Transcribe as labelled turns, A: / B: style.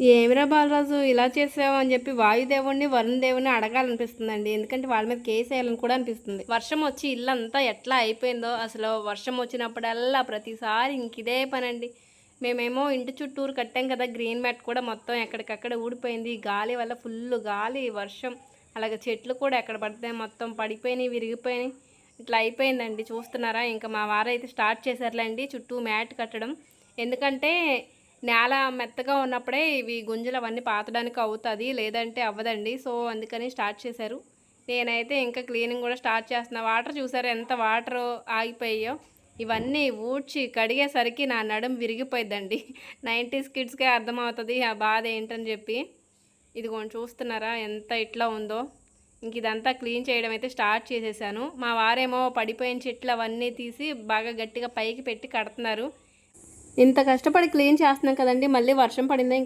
A: ఏమిరా బాలరాజు ఇలా చేసావు అని చెప్పి వాయుదేవుడిని వరుణ అడగాలనిపిస్తుంది అడగాలనిపిస్తుందండి. ఎందుకంటే వాళ్ళ మీద కేసు వేయాలని కూడా అనిపిస్తుంది. వర్షం వచ్చి ఇల్లంతా ఎట్లా అయిపోయిందో అసలు వర్షం వచ్చినప్పుడల్లా ప్రతిసారి ఇంకిదే పనండి. మేమేమో ఇంటి చుట్టూరు కట్టాం కదా గ్రీన్ మ్యాట్ కూడా మొత్తం ఎక్కడికక్కడ ఊడిపోయింది. గాలి వల్ల ఫుల్ గాలి వర్షం అలాగే చెట్లు కూడా ఎక్కడ పడితే మొత్తం పడిపోయినాయి విరిగిపోయినాయి. ఇట్లా అయిపోయిందండి. చూస్తున్నారా? ఇంకా మా వారైతే స్టార్ట్ చేశారులేండి చుట్టూ మ్యాట్ కట్టడం. ఎందుకంటే నేల మెత్తగా ఉన్నప్పుడే ఇవి గుంజలు అవన్నీ పాతడానికి అవుతుంది లేదంటే అవ్వదండి. సో అందుకని స్టార్ట్ చేశారు. నేనైతే ఇంకా క్లీనింగ్ కూడా స్టార్ట్ చేస్తున్నా. వాటర్ చూసారు ఎంత వాటర్ ఆగిపోయాయో? ఇవన్నీ ఊడ్చి కడిగేసరికి నా నడుం విరిగిపోయిందండి నైంటీస్ కిడ్స్కే అర్థమవుతుంది ఆ బాధ ఏంటని చెప్పి. ఇదిగోండి చూస్తున్నారా ఎంత ఇట్లా ఉందో? ఇంక ఇదంతా క్లీన్ చేయడం అయితే స్టార్ట్ చేసేసాను. మా వారేమో పడిపోయిన చెట్లు అవన్నీ తీసి బాగా గట్టిగా పైకి పెట్టి కడుతున్నారు. ఇంత కష్టపడి క్లీన్ చేస్తున్నాం కదండి మళ్ళీ వర్షం పడిందా ఇంకా?